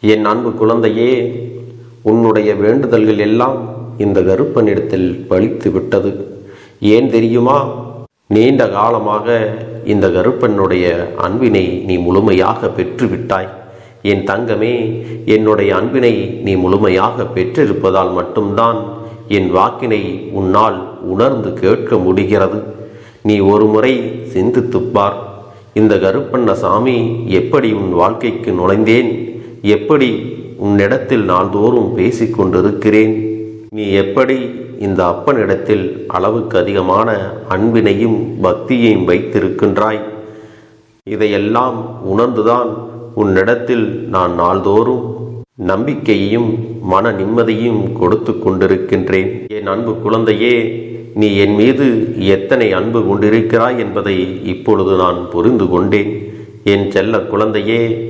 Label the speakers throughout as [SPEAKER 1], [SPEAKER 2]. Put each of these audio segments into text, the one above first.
[SPEAKER 1] என் அன்பு குழந்தையே உன்னுடைய வேண்டுதல்கள் எல்லாம் இந்த கருப்பனிடத்தில் பழித்து விட்டது. ஏன் தெரியுமா? நீண்ட காலமாக இந்த கருப்பனுடைய அன்பினை நீ முழுமையாக பெற்றுவிட்டாய். என் தங்கமே என்னுடைய அன்பினை நீ முழுமையாக பெற்றிருப்பதால் மட்டும்தான் என் வாக்கினை உன்னால் உணர்ந்து கேட்க முடிகிறது. நீ ஒரு முறை சிந்தித்துப் இந்த கருப்பண்ண சாமி எப்படி உன் வாழ்க்கைக்கு நுழைந்தேன்? எப்படி உன்னிடத்தில் நாள்தோறும் பேசிக் கொண்டிருக்கிறேன்? நீ எப்படி இந்த அப்பனிடத்தில் அளவுக்கு அதிகமான அன்பினையும் பக்தியையும் வைத்திருக்கின்றாய்? இதையெல்லாம் உணர்ந்துதான் உன்னிடத்தில் நான் நாள்தோறும் நம்பிக்கையையும் மன நிம்மதியும் கொடுத்து கொண்டிருக்கின்றேன். என் அன்பு குழந்தையே நீ என் மீது எத்தனை அன்பு கொண்டிருக்கிறாய் என்பதை இப்பொழுது நான் புரிந்து கொண்டேன். என் செல்ல குழந்தையே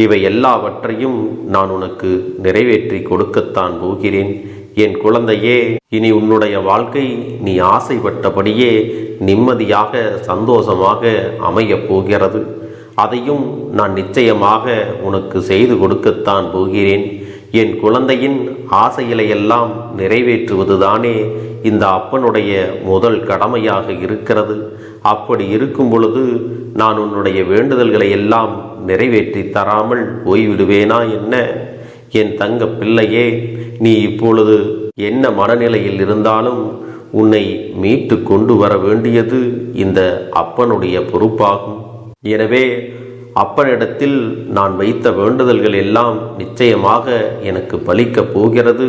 [SPEAKER 1] இவை எல்லாவற்றையும் நான் உனக்கு நிறைவேற்றி கொடுக்கத்தான் போகிறேன். என் குழந்தையே இனி உன்னுடைய வாழ்க்கை நீ ஆசைப்பட்டபடியே நிம்மதியாக சந்தோஷமாக அமையப் போகிறது. அதையும் நான் நிச்சயமாக உனக்கு செய்து கொடுக்கத்தான் போகிறேன். என் குழந்தையின் ஆசைகளையெல்லாம் நிறைவேற்றுவதுதானே இந்த அப்பனுடைய முதல் கடமையாக இருக்கிறது. அப்படி இருக்கும் பொழுது நான் உன்னுடைய வேண்டுதல்களை எல்லாம் நிறைவேற்றி தராமல் போய்விடுவேனா என்ன? என் தங்க பிள்ளையே நீ இப்பொழுது என்ன மனநிலையில் இருந்தாலும் உன்னை மீட்டு கொண்டு வர வேண்டியது இந்த அப்பனுடைய பொறுப்பாகும். எனவே அப்பனிடத்தில் நான் வைத்த வேண்டுதல்கள் எல்லாம் நிச்சயமாக எனக்கு பலிக்கப் போகிறது.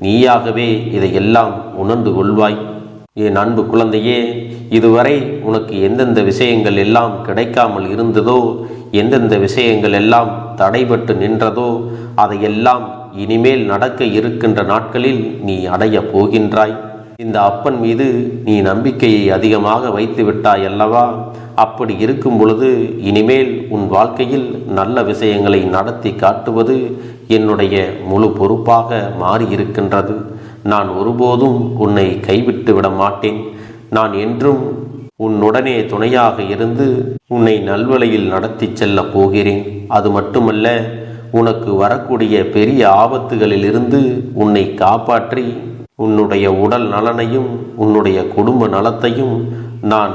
[SPEAKER 1] நீயாகவே இதையெல்லாம் உணர்ந்து கொள்வாய். என் அன்பு குழந்தையே இதுவரை உனக்கு எந்தெந்த விஷயங்கள் எல்லாம் கிடைக்காமல் இருந்ததோ எந்தெந்த விஷயங்கள் எல்லாம் தடைபட்டு நின்றதோ அதையெல்லாம் இனிமேல் நடக்க இருக்கின்ற நாட்களில் நீ அடையப் போகின்றாய். இந்த அப்பன் மீது நீ நம்பிக்கையை அதிகமாக வைத்து விட்டாய் அல்லவா? அப்படி இருக்கும் பொழுது இனிமேல் உன் வாழ்க்கையில் நல்ல விஷயங்களை நடத்தி காட்டுவது என்னுடைய முழு பொறுப்பாக மாறியிருக்கின்றது. நான் ஒருபோதும் உன்னை கைவிட்டு விட மாட்டேன். நான் என்றும் உன்னுடனே துணையாக இருந்து உன்னை நல்வழியில் நடத்தி செல்லப் போகிறேன். அது மட்டுமல்ல உனக்கு வரக்கூடிய பெரிய ஆபத்துகளிலிருந்து உன்னை காப்பாற்றி உன்னுடைய உடல் நலனையும் உன்னுடைய குடும்ப நலத்தையும் நான்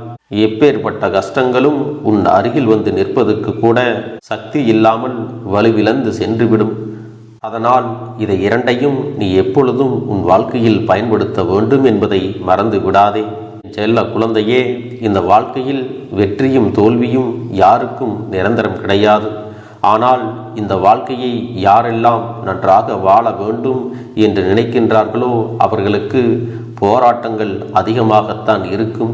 [SPEAKER 1] எப்பேற்பட்ட கஷ்டங்களும் உன் அருகில் வந்து நிற்பதற்கு கூட சக்தி இல்லாமல் வலுவிழந்து சென்றுவிடும். அதனால் இதை இரண்டையும் நீ எப்பொழுதும் உன் வாழ்க்கையில் பயன்படுத்த வேண்டும் என்பதை மறந்து விடாதே. செல்ல குழந்தையே இந்த வாழ்க்கையில் வெற்றியும் தோல்வியும் யாருக்கும் நிரந்தரம் கிடையாது. ஆனால் இந்த வாழ்க்கையை யாரெல்லாம் நன்றாக வாழ வேண்டும் என்று நினைக்கின்றார்களோ அவர்களுக்கு போராட்டங்கள் அதிகமாகத்தான் இருக்கும்.